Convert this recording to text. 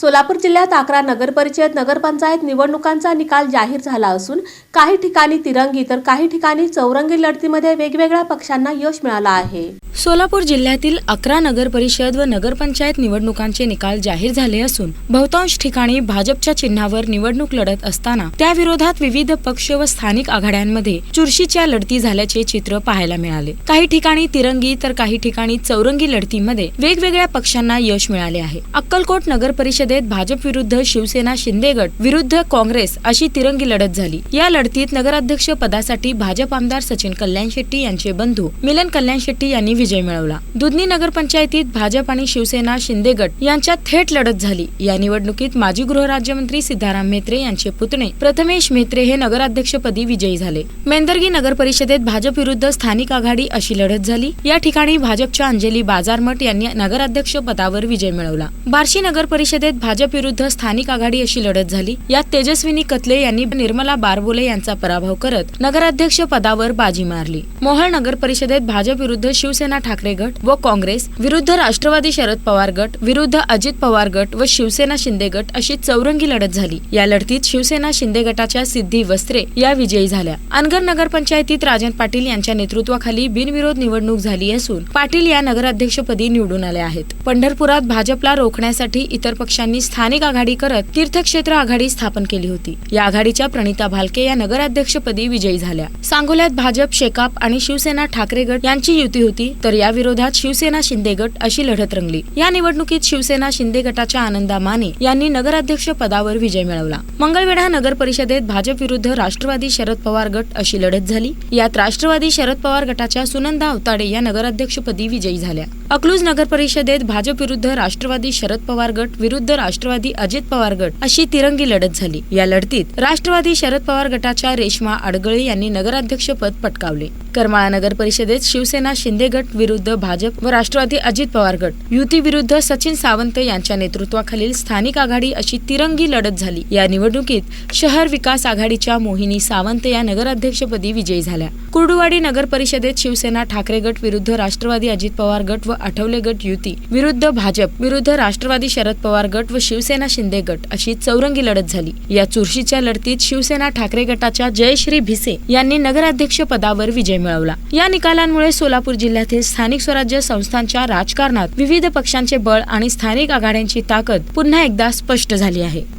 सोलापूर जिल्ह्यात अकरा नगरपरिषद नगरपंचायत निवडणुकांचा निकाल जाहीर झाला असून काही ठिकाणी तिरंगी तर काही ठिकाणी चौरंगी लढतीमध्ये वेगवेगळ्या पक्षांना यश मिळालं आहे. सोलापूर जिल्ह्यातील अकरा नगर परिषद व नगरपंचायत निवडणुकांचे निकाल जाहीर झाले असून बहुतांश ठिकाणी भाजपच्या चिन्हावर निवडणूक लढत असताना त्या विरोधात विविध पक्ष व स्थानिक आघाड्यांमध्ये चुरशीच्या लढती झाल्याचे चित्र पाहायला मिळाले. काही ठिकाणी तिरंगी तर काही ठिकाणी चौरंगी लढतीमध्ये वेगवेगळ्या पक्षांना यश मिळाले आहे. अक्कलकोट नगर स्पर्धेत भाजप विरुद्ध शिवसेना शिंदे गट विरुद्ध काँग्रेस अशी तिरंगी लढत झाली. या लढतीत नगराध्यक्ष पदासाठी भाजप आमदार सचिन कल्याण शेट्टी यांचे बंधू मिलन कल्याण शेट्टी यांनी विजय मिळवला. दुधनी नगरपंचायतीत भाजप आणि शिवसेना शिंदे गट यांच्यात थेट लढत झाली. या निवडणुकीत माजी गृहराज्यमंत्री सिद्धाराम म्हेत्रे यांचे पुतणे प्रथमेश म्हेत्रे हे नगराध्यक्षपदी विजयी झाले. मेंदर्गी नगर परिषदेत भाजप विरुद्ध स्थानिक आघाडी अशी लढत झाली. या ठिकाणी भाजपच्या अंजली बाजारमठ यांनी नगराध्यक्ष पदावर विजय मिळवला. बार्शी नगर परिषदेत भाजप विरुद्ध स्थानिक आघाडी अशी लढत झाली. यात तेजस्विनी कतले यांनी निर्मला बारबोले यांचा पराभव करत नगराध्यक्ष पदावर बाजी मारली. मोहळ नगर परिषदेत भाजप विरुद्ध शिवसेना ठाकरे गट व काँग्रेस विरुद्ध राष्ट्रवादी शरद पवार गट विरुद्ध अजित पवार गट व शिवसेना शिंदे गट अशी चौरंगी लढत झाली. या लढतीत शिवसेना शिंदे गटाच्या सिद्धी वस्त्रे या विजयी झाल्या. अनगर नगरपंचायतीत राजन पाटील यांच्या नेतृत्वाखाली बिनविरोध निवडणूक झाली असून पाटील या नगराध्यक्षपदी निवडून आले आहेत. पंढरपुरात भाजपला रोखण्यासाठी इतर पक्ष पक्षांनी स्थानिक आघाडी करत तीर्थक्षेत्र आघाडी स्थापन केली होती. या आघाडीच्या प्रणिता भालके या नगराध्यक्षपदी विजयी झाल्या. सांगोल्यात भाजप शेकाप आणि शिवसेना ठाकरे गट यांची युती होती तर या विरोधात शिवसेना शिंदे गट अशी लढत रंगली. या निवडणुकीत शिवसेना शिंदे गटाच्या आनंदा माने यांनी नगराध्यक्ष पदावर विजय मिळवला. मंगळवेढा नगर परिषदेत भाजप विरुद्ध राष्ट्रवादी शरद पवार गट अशी लढत झाली. यात राष्ट्रवादी शरद पवार गटाच्या सुनंदा अवताडे या नगराध्यक्षपदी विजयी झाल्या. अकलूज नगर परिषदेत भाजप विरुद्ध राष्ट्रवादी शरद पवार गट विरुद्ध राष्ट्रवादी अजित पवार गट अशी तिरंगी लढत झाली. या लढतीत राष्ट्रवादी शरद पवार गटाच्या रेश्मा अडगळे यांनी नगराध्यक्षपद पटकावले. करमाळा नगर परिषदेत शिवसेना शिंदे गट विरुद्ध भाजप व राष्ट्रवादी अजित पवार गट युती विरुद्ध सचिन सावंत यांच्या नेतृत्वाखालील स्थानिक आघाडी अशी तिरंगी लढत झाली. या निवडणुकीत शहर विकास आघाडीच्या मोहिनी सावंत या नगराध्यक्षपदी विजयी झाल्या. कुर्डुवाडी नगर परिषदेत शिवसेना ठाकरे गट विरुद्ध राष्ट्रवादी अजित पवार गट व आठवले गट युती. विरुद्ध भाजप विरुद्ध राष्ट्रवादी शरद पवार गट व शिवसेना शिंदे गट अशी चौरंगी लढत झाली. या चुरशीच्या लढतीत शिवसेना ठाकरे गटाच्या जयश्री भिसे यांनी नगराध्यक्ष पदावर विजय मिळवला. या निकालांमुळे सोलापूर जिल्ह्यातील स्थानिक स्वराज्य संस्थांच्या राजकारणात विविध पक्षांचे बळ आणि स्थानिक आघाड्यांची ताकद पुन्हा एकदा स्पष्ट झाली आहे.